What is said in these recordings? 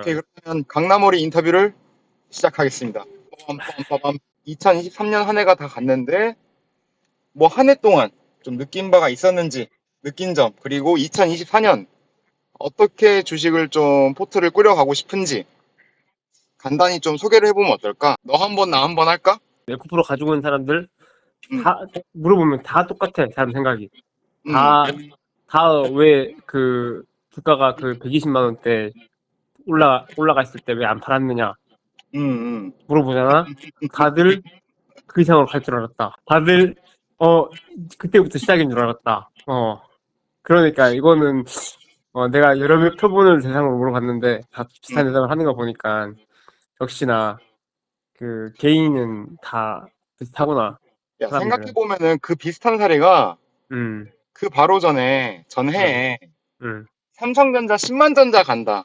오케이 그러면 강남오리 인터뷰를 시작하겠습니다. 빠밤빠밤. 2023년 한 해가 다 갔는데 뭐 한 해 동안 좀 느낀 바가 있었는지 느낀 점 그리고 2024년 어떻게 주식을 좀 포트를 꾸려가고 싶은지 간단히 좀 소개를 해보면 어떨까? 너 한 번 나 한 번 할까? 에코프로 가지고 있는 사람들 음. 다 물어보면 다 똑같아 사람 생각이 음, 다 다 왜 그 주가가 그 120만 원대 올라 올라갔을 때 왜 안 팔았느냐 음, 음. 물어보잖아 다들 그 이상으로 갈 줄 알았다 다들 어 그때부터 시작인 줄 알았다 어 그러니까 이거는 어 내가 여러 명 표본을 대상으로 물어봤는데 다 비슷한 음. 대답을 하는 거 보니까 역시나 그 개인은 다 비슷하구나 야, 사람들은. 생각해보면은 그 비슷한 사례가 음 그 바로 전에 전해에 음. 삼성전자 10만 전자 간다.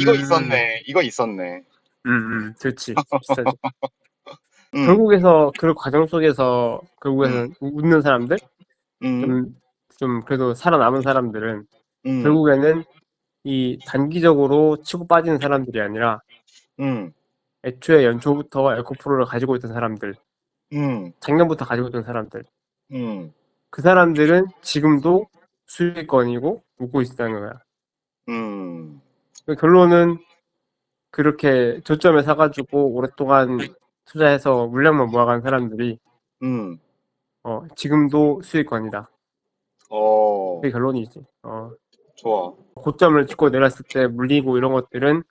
이거 음. 있었네. 이거 있었네. 음, 음, 그렇지. 비슷하지. 음, 결국에서 그 과정 속에서 결국에는 웃는 사람들, 음, 좀, 좀 그래도 살아남은 사람들은 음, 결국에는 이 단기적으로 치고 빠지는 사람들이 아니라 음, 애초에 연초부터 에코프로를 가지고 있던 사람들, 음, 작년부터 가지고 있던 사람들, 음, 그 사람들은 지금도 수익권이고 웃고 있다는 거야. 음, 그 결론은 그렇게 저점에 사가지고 오랫동안 투자해서 물량만 모아간 사람들이 음, 어, 지금도 수익권이다. 어, 그게 결론이지. 어, 좋아. 고점을 찍고 내렸을 때 물리고 이런 것들은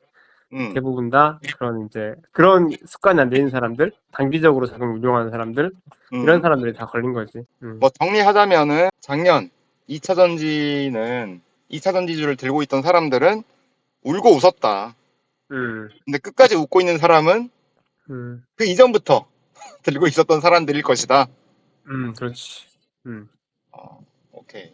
음, 대부분 다 그런 이제 그런 습관이 안 되는 사람들, 단기적으로 자금 운용하는 사람들 음. 이런 사람들이 다 걸린 거지. 음. 뭐 정리하자면은 작년 2차 전지는 2차 전지주를 들고 있던 사람들은 울고 웃었다. 음, 근데 끝까지 웃고 있는 사람은 음, 그 이전부터 들고 있었던 사람들일 것이다. 음, 그렇지. 음, 어, 오케이.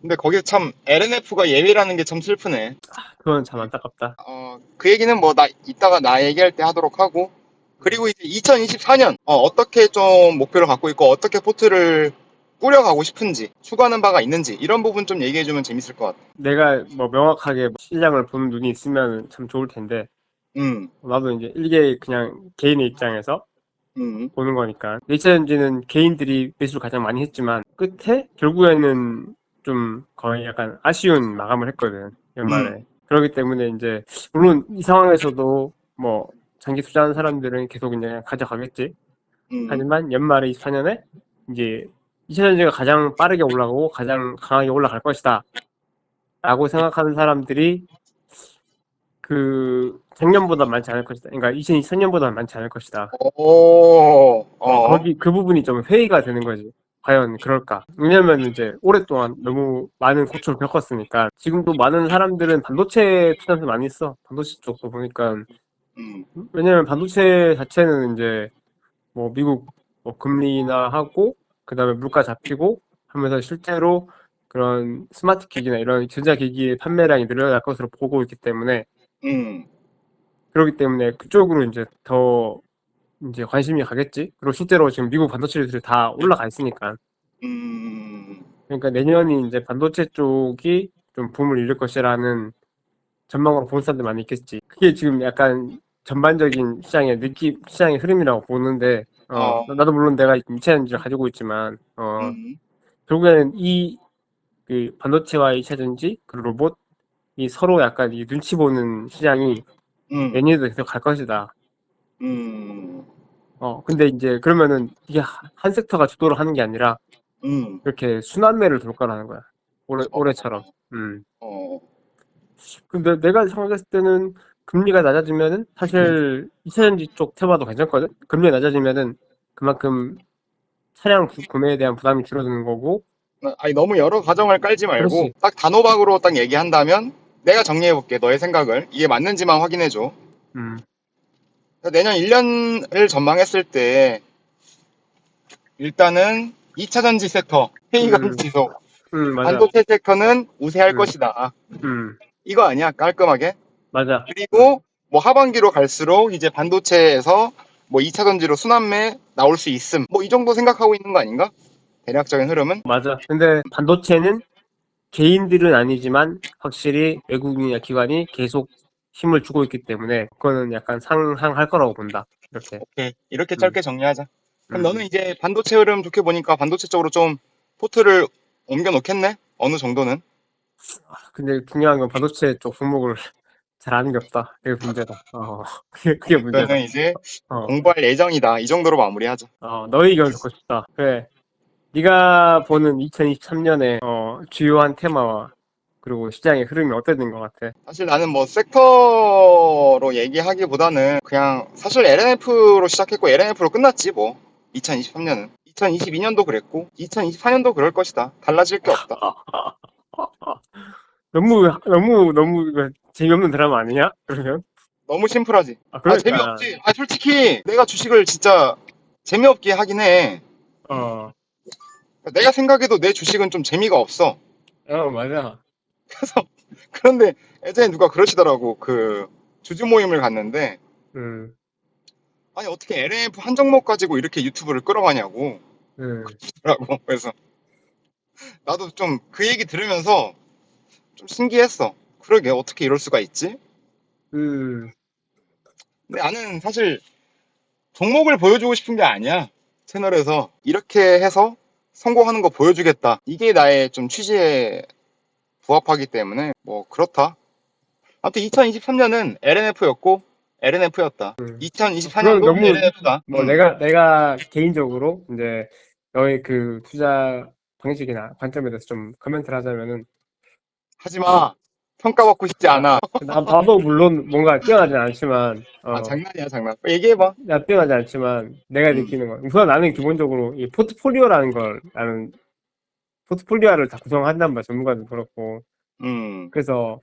근데 거기에 참 LNF가 예외라는 게 참 슬프네. 그건 참 안타깝다. 어, 그 얘기는 뭐 나 이따가 나 얘기할 때 하도록 하고 그리고 이제 2024년 어, 떻게좀 목표를 갖고 있고 어떻게 포트를 꾸려가고 싶은지 추구하는 바가 있는지 이런 부분 좀 얘기해주면 재밌을 것 같아. 내가 뭐 명확하게 시장을 보는 눈이 있으면 참 좋을 텐데 음, 나도 이제 일개 그냥 개인의 입장에서 음, 보는 거니까. 네이처전지는 개인들이 매수를 가장 많이 했지만 끝에 결국에는 좀 거의 약간 아쉬운 마감을 했거든 연말에. 그렇기 때문에 이제 물론 이 상황에서도 뭐 장기 투자하는 사람들은 계속 그냥 가져가겠지. 음, 하지만 연말에 24년에 이제 2000년대가 가장 빠르게 올라가고 가장 강하게 올라갈 것이다. 라고 생각하는 사람들이 그 작년보다 많지 않을 것이다. 그러니까 2023년보다 많지 않을 것이다. 오, 어, 거기 그 부분이 좀 회의가 되는 거지. 과연 그럴까? 왜냐면 이제 오랫동안 너무 많은 고초를 겪었으니까 지금도 많은 사람들은 반도체 투자도 많이 있어. 반도체 쪽도 보니까 음, 왜냐면 반도체 자체는 이제 뭐 미국 뭐 금리나 하고 그 다음에 물가 잡히고 하면서 실제로 그런 스마트 기기나 이런 전자 기기의 판매량이 늘어날 것으로 보고 있기 때문에 음, 그렇기 때문에 그쪽으로 이제 더 이제 관심이 가겠지. 그리고 실제로 지금 미국 반도체들이 다 올라가 있으니까. 음, 그러니까 내년이 이제 반도체 쪽이 좀 붐을 이룰 것이라는 전망으로 보는 사람들 많이 있겠지. 그게 지금 약간 전반적인 시장의 느낌, 시장의 흐름이라고 보는데, 어, 어. 나도 물론 내가 이차전지를 가지고 있지만, 어, 음, 결국에는 이, 그 반도체와 이차전지, 그리고 로봇, 이 서로 약간 이 눈치 보는 시장이 음, 내년에도 계속 갈 것이다. 음, 어, 근데 이제 그러면은 이게 하- 한 섹터가 주도를 하는 게 아니라 음, 이렇게 순환매를 돌 거라는 거야. 올해, 어. 올해처럼. 음. 어, 근데 내가 생각했을 때는 금리가 낮아지면은 사실 2차전지 쪽 테마도 괜찮거든? 금리가 낮아지면은 그만큼 차량 구- 구매에 대한 부담이 줄어드는 거고, 아니 너무 여러 가정을 깔지 말고 그렇지. 딱 단호박으로 딱 얘기한다면 내가 정리해볼게 너의 생각을 이게 맞는지만 확인해줘. 음, 내년 1년을 전망했을 때 일단은 2차 전지 섹터 회의감 음. 지속 음, 맞아. 반도체 섹터는 우세할 음. 것이다. 음, 이거 아니야 깔끔하게. 맞아. 그리고 뭐 하반기로 갈수록 이제 반도체에서 뭐 2차 전지로 순환매 나올 수 있음. 뭐 이 정도 생각하고 있는 거 아닌가? 대략적인 흐름은. 맞아. 근데 반도체는 개인들은 아니지만 확실히 외국인이나 기관이 계속 힘을 주고 있기 때문에 그거는 약간 상향할 거라고 본다. 이렇게. 오케이. 이렇게 짧게 정리하자. 그럼 음. 너는 이제 반도체 흐름 좋게 보니까 반도체 쪽으로 좀 포트를 옮겨 놓겠네? 어느 정도는? 근데 중요한 건 반도체 쪽 종목을 잘 아는 게 없다. 그게 문제다. 어, 그게, 그게 문제다. 너는 이제 어, 공부할 예정이다. 이 정도로 마무리하자. 어, 너의 의견을 듣고 싶다. 그래. 네가 보는 2023년에 어, 주요한 테마와 그리고 시장의 흐름이 어땠는 것 같아? 사실 나는 뭐 섹터로 얘기하기보다는 그냥 사실 LNF로 시작했고 LNF로 끝났지 뭐 2023년은 2022년도 그랬고 2024년도 그럴 것이다 달라질 게 없다 너무 너무 너무 이거 재미없는 드라마 아니냐? 그러면? 너무 심플하지. 아, 아 그러니까, 재미없지. 아 솔직히 내가 주식을 진짜 재미없게 하긴 해. 어, 내가 생각해도 내 주식은 좀 재미가 없어. 어 맞아. 그래서 그런데 예전에 누가 그러시더라고. 그 주주 모임을 갔는데 음, 아니 어떻게 LNF 한 종목 가지고 이렇게 유튜브를 끌어가냐고. 음, 라고. 그래서 나도 좀 그 얘기 들으면서 좀 신기했어. 그러게 어떻게 이럴 수가 있지? 음, 근데 나는 사실 종목을 보여주고 싶은 게 아니야. 채널에서 이렇게 해서 성공하는 거 보여주겠다. 이게 나의 좀 취지에 부합하기 때문에 뭐 그렇다. 아무튼 2023년은 LNF였고 LNF였다. 음. 2024년도 그건 너무 LNF다. 음. 뭐 내가 내가 개인적으로 이제 너의 그 투자 방식이나 관점에 대해서 좀 코멘트를 하자면은 하지 마. 평가받고 싶지 않아. 나 봐도 물론 뭔가 뛰어나진 않지만 어, 아 장난이야 장난. 얘기해봐. 나 뛰어나지 않지만 내가 음. 느끼는 건 우선 나는 기본적으로 이 포트폴리오라는 걸 나는 포트폴리오를 다 구성한단 말이야 전문가도 그렇고 음. 그래서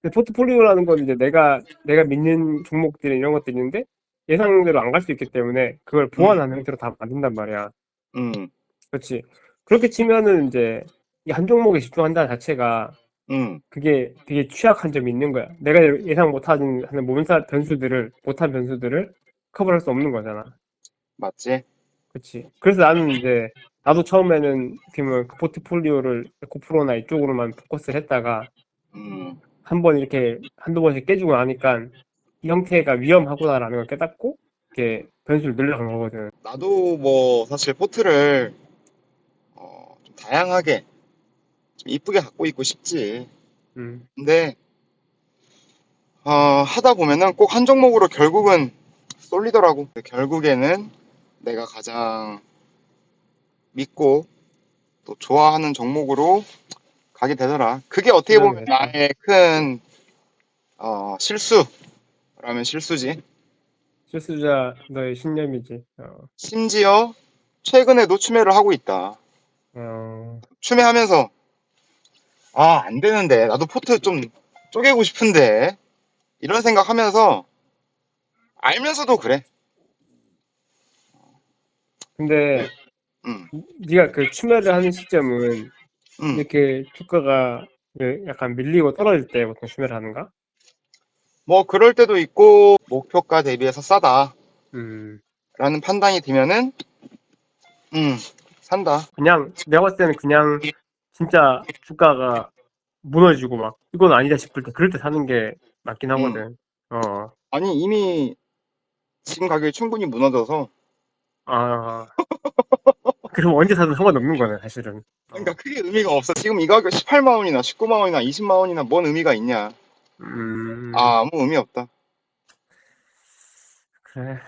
근데 포트폴리오라는 건 이제 내가 내가 믿는 종목들 이런 것들이 있는데 예상대로 안 갈 수 있기 때문에 그걸 보완하는 형태로 다 만든단 말이야 음. 그렇지 그렇게 치면은 이제 이 한 종목에 집중한다는 자체가 음. 그게 되게 취약한 점이 있는 거야 내가 예상 못하는 하는 모멘타 변수들을 못한 변수들을 커버할 수 없는 거잖아 맞지? 그치. 그래서 나는 이제, 나도 처음에는, 그러면 그 포트폴리오를 에코프로나 이쪽으로만 포커스를 했다가, 음. 한 번 이렇게, 한두 번씩 깨지고 나니까, 이 형태가 위험하구나라는 걸 깨닫고, 이렇게 변수를 늘려간 거거든. 나도 뭐 사실 포트를 어, 좀 다양하게 좀 이쁘게 갖고 있고 싶지. 음, 근데 어, 하다 보면은 꼭 한 종목으로 결국은 쏠리더라고. 결국에는 내가 가장 믿고 또 좋아하는 종목으로 가게 되더라. 그게 어떻게 보면 그러네. 나의 큰 어, 실수라면 실수지. 실수자 너의 신념이지. 어, 심지어 최근에도 추매를 하고 있다. 어, 추매하면서 아, 안 되는데 나도 포트 좀 쪼개고 싶은데 이런 생각하면서 알면서도 그래. 근데, 음, 네가 그 추매를 하는 시점은, 음. 이렇게 주가가 그 약간 밀리고 떨어질 때 보통 추매를 하는가? 뭐 그럴 때도 있고 목표가 대비해서 싸다라는 음, 판단이 들면은 음, 산다. 그냥, 내가 봤을 때는 그냥, 진짜 주가가 무너지고 막 이건 아니다 싶을 때 그럴 때 사는 게 맞긴 하거든. 어. 아니 이미 지금 가격이 충분히 무너져서 아. 그럼 언제 사든 상관없는 거네, 사실은. 그러니까 크게 의미가 없어. 지금 이 가격 18만 원이나 19만 원이나 20만 원이나 뭔 의미가 있냐? 음. 아, 아무 의미 없다. 그래.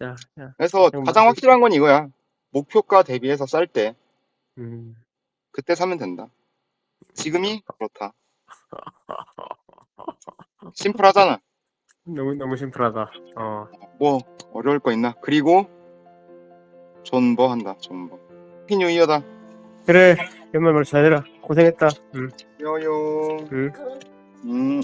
자, 야. 그래서 그럼 가장 뭐- 확실한 건 이거야. 목표가 대비해서 쌀 때 음. 그때 사면 된다. 지금이 그렇다. 심플하잖아. 너무 너무 심플하다. 어. 뭐 어려울 거 있나? 그리고 존버 한다. 존버. 해피 뉴 이어다. 그래. 연말 말 잘해라. 고생했다. 음. 요요. 음. 음.